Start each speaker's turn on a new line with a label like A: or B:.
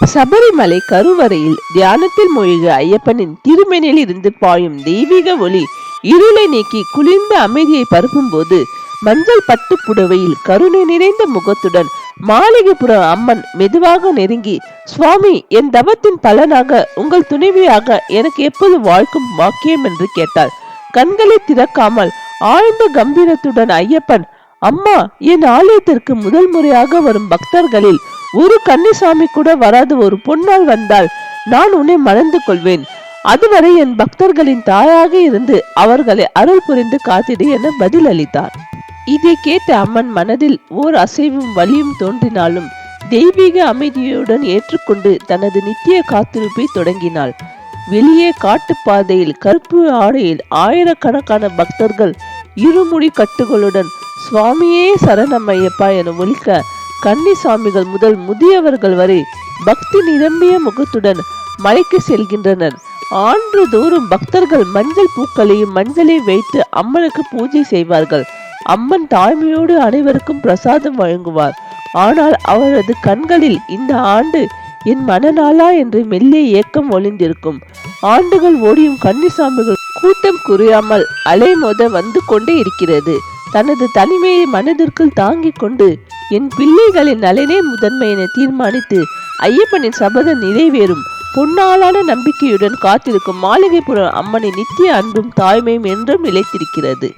A: சபரிமலை கருவறையில் தியானத்தில் மூழ்க ஐயப்பனின் திருமெனில் இருந்து பாயும் தெய்வீக ஒளி இருளை நீக்கி குளிர்ந்த அமைதியை பரப்பும் போது மஞ்சள் பட்டு புடவையில் கருணை நிறைந்த முகத்துடன் மாளிகைப்புற அம்மன் மெதுவாக நெருங்கி சுவாமி என் தவத்தின் பலனாக உங்கள் துணைவியாக எனக்கு எப்போது வாழ்க்கும் வாக்கியம் என்று கேட்டாள். கண்களை திறக்காமல் ஆழ்ந்த கம்பீரத்துடன் ஐயப்பன் அம்மா என் ஆலயத்திற்கு முதல் முறையாக வரும் பக்தர்களில் ஒரு கன்னிசாமி கூட வராது ஒரு பொன்னால் வந்தால் நான் உன்னை மணந்து கொள்வேன். அதுவரை என் பக்தர்களின் தாயாக இருந்து அவர்களை அருள் புரிந்து காத்திடு என பதில் அளித்தார் இதை கேட்ட அம்மன் மனதில் ஓர் அசைவும் வலியும் தோன்றினாலும் தெய்வீக அமைதியுடன் ஏற்றுக்கொண்டு தனது நித்திய காத்திருப்பை தொடங்கினாள். வெளியே காட்டுப்பாதையில் கருப்பு ஆடையில் ஆயிரக்கணக்கான பக்தர்கள் இருமுடி கட்டுகளுடன் சுவாமியே சரணமையப்பா என ஒழிக்க கன்னிசாமிகள் முதல் முதியவர்கள் வரை பக்தி நிரம்பிய முகத்துடன் மலைக்கு செல்கின்றனர். ஆண்டுதோறும் பக்தர்கள் மஞ்சள் பூக்களையும் மஞ்சளையும் வைத்து அம்மனுக்கு பூஜை செய்வார்கள். அம்மன் தாய்மையோடு அனைவருக்கும் பிரசாதம் வழங்குவார். ஆனால் அவரது கண்களில் இந்த ஆண்டு என் மனநாளா என்று மெல்லிய ஏக்கம் ஒளிந்திருக்கும். ஆண்டுகள் ஓடியும் கன்னிசாமிகள் கூட்டம் குறையாமல் அலைமோத வந்து கொண்டே இருக்கிறது. தனது தனிமையை மனதிற்குள் தாங்கிக் கொண்டு என் பிள்ளைகளின் நலனே முதன்மை என தீர்மானித்து ஐயப்பனின் சபதம் நிறைவேறும். பொன்னாளான நம்பிக்கையுடன் காத்திருக்கும் மாளிகைப்புற அம்மனின் நித்திய அன்பும் தாய்மையும் என்றும் நிலைத்திருக்கிறது.